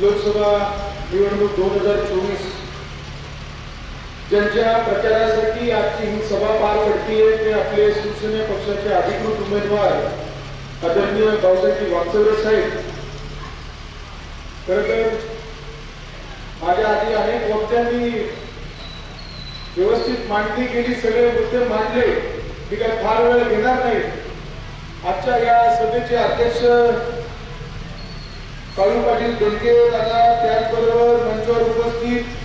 लोकसभा निवडणूक दोन हजार चोवीस. ज्यांच्या प्रचारासाठी आजची ही सभा पार पडतीये ते आपले शिवसेना पक्षाचे अधिकृत उमेदवार आदरणीय भाऊसाहेब वागचौरे साहेब. खरं तर माझ्या आधी अनेक वक्त्यांनी व्यवस्थित मांडणी केली सगळे मुद्दे मांडले. मी काय फार वेळ घेणार नाही. आजच्या या सभेचे अध्यक्ष काळू पाटील बेनके दादा त्याचबरोबर मंचावर उपस्थित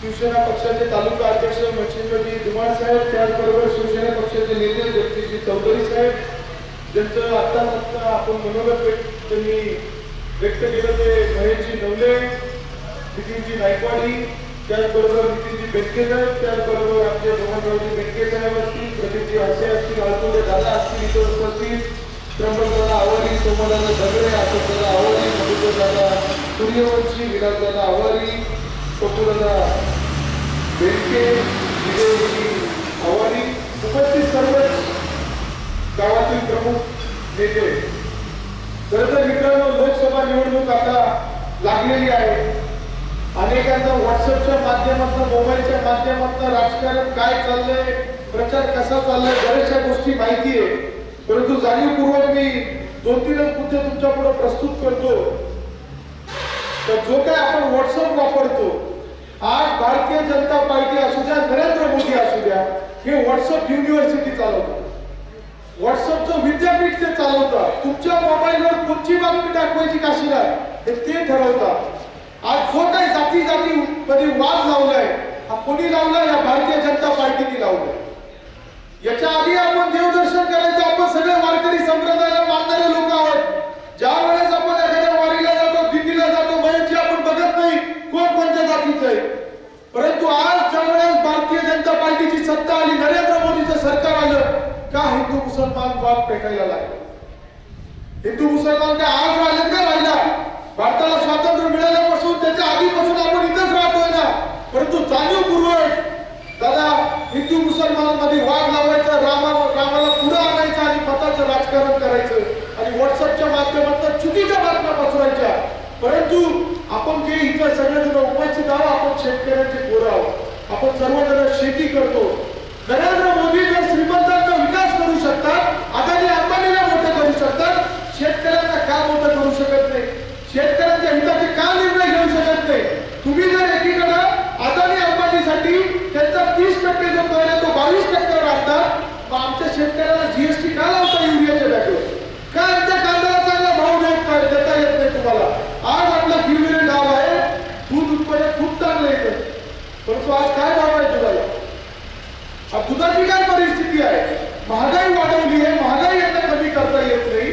शिवसेना पक्षाचे तालुका अध्यक्ष मच्छिंद्रजी धुमाळ साहेब त्याचबरोबर शिवसेना पक्षाचे नेते जगदीशजी चौधरी साहेब ज्यांचं आत्ता आत्ता आपण मनोगत व्यक्त- त्यांनी व्यक्त केलं ते महेशजी नवले नितीनजी नायकवाडी त्याचबरोबर नितीनजी बेनके साहेब त्याचबरोबर आमचे मोहनरावजी बेनके साहेब असतील प्रदीपजी असे असतील आळतुडे दादा असतील इथं उपस्थित त्र्यंबकदादा आवारी सोमदादा दगडे अशोकदादा आवारी दादा सूर्यवंशी विलासदादा आवारी पप्पूदादा बेडके विजयवंशी आवारी उपस्थित सर्वच गावातील प्रमुख नेते. खरं तर मित्रांनो लोकसभा निवडणूक आता लागलेली आहे. अनेकांना व्हॉट्सअपच्या माध्यमातून मोबाईलच्या माध्यमातून राजकारण काय चाललंय प्रचार कसा चाललाय बऱ्याचशा गोष्टी माहिती आहे. परंतु जाणीवपूर्वक मी दोन तीनच मुद्दे तुमच्यापुढे प्रस्तुत करतो. तर जो काय आपण व्हॉट्सअप वापरतो आज भारतीय जनता पार्टी असू द्या नरेंद्र मोदी असू द्या हे व्हॉट्सअप युनिव्हर्सिटी चालवतात. व्हॉट्सअपचं विद्यापीठ ते चालवतात. तुमच्या मोबाईलवर कोणची बातमी दाखवायची काशी नाही हे ते ठरवतात. आज जो काही जाती जाती मध्ये वाद लावलाय हा कोणी लावला या भारतीय जनता पार्टीने लावलाय. याच्या आधी आपण देवदर्शन करायचं आपण सगळे वारकरी संप्रदायाला मानणारे लोक परंतु आज ज्यावेळेस भारतीय जनता पार्टीची सत्ता आली नरेंद्र मोदीचं सरकार आलं का हिंदू मुसलमान वाद पेटायला लागला. हिंदू मुसलमान काय आज राहिले का राहिला? भारताला स्वातंत्र्य मिळाल्यापासून त्याच्या आधीपासून आपण इथंच राहतोय ना. परंतु जाणीवपूर्वक दादा हिंदू मुसलमानांमध्ये वाद लावायचा रामा रामाला पुढे आणायचं आणि मताचं राजकारण करायचं. आणि व्हॉट्सअपच्या माध्यमातून चुकीच्या बातम्या पसरायच्या. परंतु आपण जे इथं सगळेजण उपस्थित आहोत आपण शेतकऱ्यांचे पोरं आहोत. आपण सर्वजण शेती करतो. नरेंद्र मोदी जर श्रीमंतांचा विकास करू शकतात अदानी अंबानीला मोठं करू शकतात शेतकऱ्यांना का मोठं करू शकत नाही? शेतकऱ्यांच्या हिताचे का निर्णय घेऊ शकत नाही? तुम्ही जर एकीकडे अदानी अंबानीसाठी त्यांचा तीस टक्के जो कर आहे तो बावीस टक्क्यावर आणतात मग आमच्या शेतकऱ्याला जीएसटी का लावता? युरियाच्या बॅगवर का आमच्या कांद्याला चांगला भाव देता येत नाही तुम्हाला? आज आपलं किरविरे गाव आहे. दूध उत्पादन खूप चांगलं येतं. परंतु आज काय भाव आहे दुधाला दुधाची काय परिस्थिती आहे महागाई वाढवली आहे महागाई यांना कमी करता येत नाही.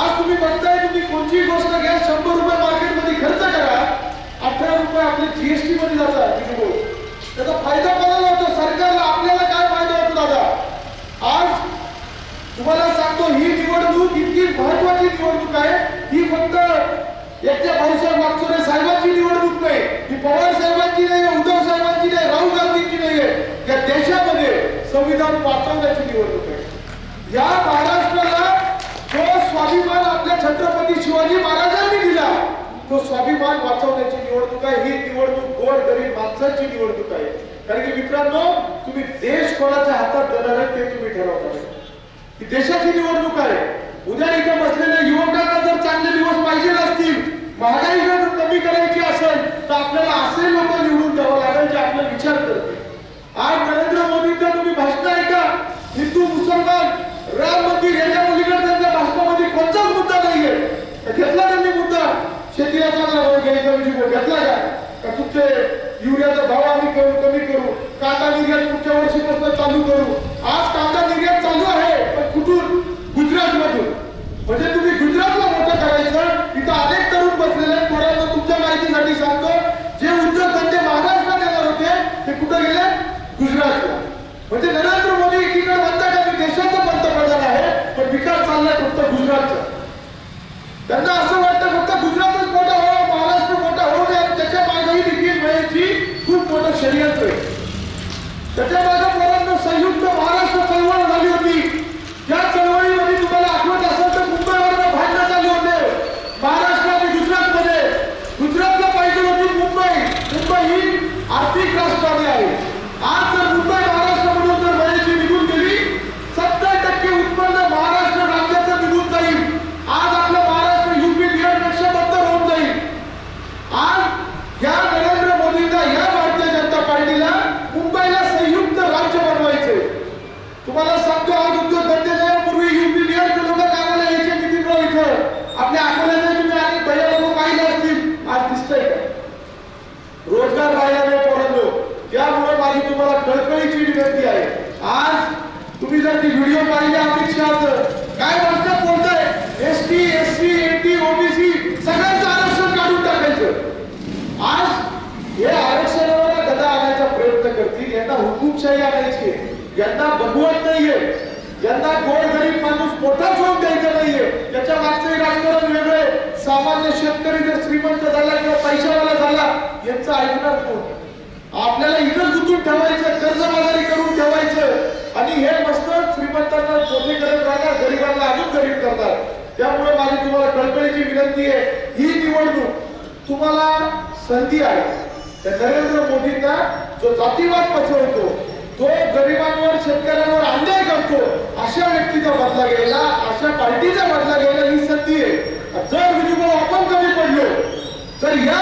आज तुम्ही बघताय तुम्ही कोणतीही गोष्ट घ्या शंभर रुपये मार्केटमध्ये खर्च करा. अठरा रुपये आपले जीएसटी मध्ये जातात त्याचा फायदा कोणाला होतो? सरकारला. आपल्याला काय फायदा होतो दादा? आज तुम्हाला सांगतो ही निवडणूक इतकी महत्वाची निवडणूक आहे. ही फक्त एकट्या भाऊसाहेब वागचोरे साहेबांची निवडणूक नाही. ही पवार साहेबांची नाही उद्धव साहेबांची नाही राहुल गांधींची नाही आहे. या देशामध्ये संविधान वाचवण्याची निवडणूक आहे. या महाराष्ट्राला जो स्वाभिमान आपल्या छत्रपती शिवाजी महाराजांनी दिला तो स्वाभिमान वाचवण्याची निवडणूक आहे. ही निवडणूक गोड गरीब माणसांची निवडणूक आहे. कारण की मित्रांनो तुम्ही देश कोणाच्या हातात देणार आहे ते तुम्ही ठरवता. ही देशाची निवडणूक आहे. उद्या इथे बसलेल्या युवकांना जर चांगले दिवस पाहिजे असतील महागाई जर कमी करायची असेल तर आपल्याला असे लोक निवडून द्यावं लागेल जे आपला विचार करते आज नरेंद्र मोदींचं तुम्ही भाषण ऐका. हिंदू मुसलमान राम मंदिर याच्या मुलीकडे त्यांच्या भाषणामध्ये कोणताच मुद्दा नाहीये. तर घेतला त्यांनी मुद्दा. शेतीला चांगला भाव घ्यायचा म्हणजे घेतला का तुमचे युरियाचा भाव आम्ही करू कमी करू? कांदा निर्यात पुढच्या वर्षीपासून चालू करू? आज कांदा निर्यात चालू आहे पण कुठून? गुजरात मधून म्हणजे तुम्ही गुजरातला मोठं करायचं इथं अनेक तरुण बसलेले थोड्या तुमच्या माहितीसाठी सांगतो. जे उद्योग धंदे महाराष्ट्रात येणार होते ते कुठं गेले? गुजरातला. म्हणजे नरेंद्र मोदी एकीकडे म्हणतात की मी देशाचा पंतप्रधान आहे पण विकास चाललाय फक्त गुजरातचा. त्यांना असं वाटतं फक्त गुजरातच मोठा हो महाराष्ट्र मोठा होऊ नये. त्याच्या मागेही देखील वेळेची खूप मोठं षडयंत्र आहे. त्याच्या Artık कळकळीची विनंती आहे. आज तुम्ही जर ती व्हिडिओ पाहिली अपेक्षा काय म्हणतात बोलताय S T S C A T OBC सगळ्यांचं आरक्षण काढून टाकायचं. आज हे आरक्षणाला गदा आणायचा प्रयत्न करतील. यांना हुकूमशाही आणायची यांना बघवत नाहीये. यांना गोड गरीब माणूस मोठाच होऊन द्यायचा नाहीये. त्याच्या मागचं राजकारण वेगळं सामान्य शेतकरी जर श्रीमंत झाला किंवा पैशावाला झाला यांचं ऐकणार कोण? आपल्याला इकडे गुंतून ठेवायचं कर्जबाजारी करून ठेवायचं. आणि हे मस्त श्रीमंतांना मोठे करत राहणार गरिबांना अजून गरीब करतात त्यामुळे माझी तुम्हाला कळकळीची विनंती आहे ही निवडणूक तुम्हाला संधी आहे. त्या नरेंद्र मोदींना जो जातीवाद पसरवतो तो गरिबांवर शेतकऱ्यांवर अन्याय करतो अशा व्यक्तीचा बदला घ्यायला अशा पार्टीचा बदला घ्यायला ही संधी आहे. जर विजयभाऊ आपण कमी पडलो तर या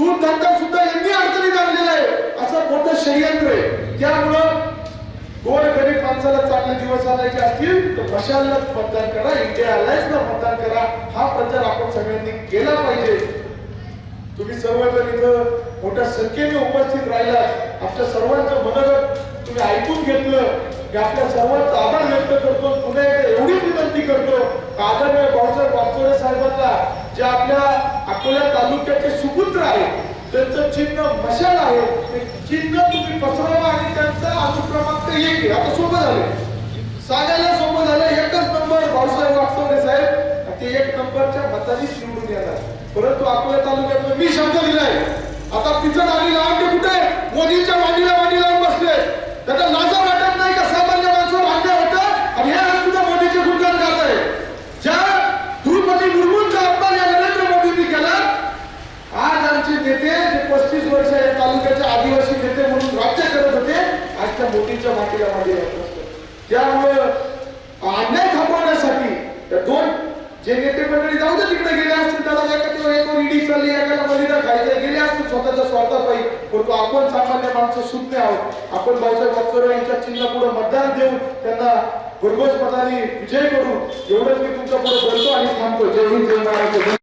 पाहिजे दूध धंदा सुद्धा यांनी अडचणीत आणलेला आहे. असं मोठं षडयंत्र आहे. त्यामुळं गोर गरीब माणसाला चांगले दिवस आणायचे असतील तर मशालला मतदान करा इंडिया अलायन्सला मतदान करा. हा प्रचार आपण सगळ्यांनी केला पाहिजे. तुम्ही सर्वजण इथं मोठ्या संख्येने उपस्थित राहिला आमच्या सर्वांचं मनोगत तुम्ही ऐकून घेतलं. मी आपल्या सर्वांचा आभार व्यक्त करतो. पुन्हा एकदा एवढीच विनंती करतो. आदरणीय भाऊसाहेब वागचोरे साहेबांना जे आपल्या अकोला तालुक्याचे सुपुत्र आहेत त्यांचं चिन्ह मशाल आहे. ते चिन्ह तुम्ही पसरवा आणि त्यांचा अनुक्रमांक एक आता सोपं झाले सांगायला सोपं झालं एकच नंबर भाऊसाहेब वागचोरे साहेब. आणि ते एक नंबरच्या मतानीच निवडून येणार परंतु अकोला तालुक्यात मी शब्द दिलाय. आता पिचड आणि लावते कुठे मोदींच्या मांडीला मांडी लावून बसले. त्यांना लाजा वाटत नाही का सामान्य माणसावर अन्याय होतं आणि हे आज सुद्धा मोदीचे गुणगान गात आहे ज्या द्रौपदी मुर्मूंचा अपमान या नरेंद्र मोदींनी केला आज आमचे नेते जे पस्तीस वर्ष या तालुक्याचे आदिवासी नेते म्हणून राज्य करत होते आज त्या मोदींच्या मातीला मागे लागत असतात त्यामुळं अन्याय थांबवण्यासाठी त्या दोन जे नेते मंडळी जाऊ दे तिकडे गेले असतील त्याला एका किंवा एक ईडी चालली एकाला बलिदा खायचं गेले असतील स्वतःच्या स्वार्थापायी परंतु आपण सामान्य माणसं शून्य आहोत आपण भाऊसाहेब वागचोरे यांच्या चिन्ह पुढे मतदान देऊन त्यांना भरघोस मताने विजय करू एवढंच मी तुमच्यापुढे बोलतो आणि थांबतो जय हिंद जय महाराष्ट्र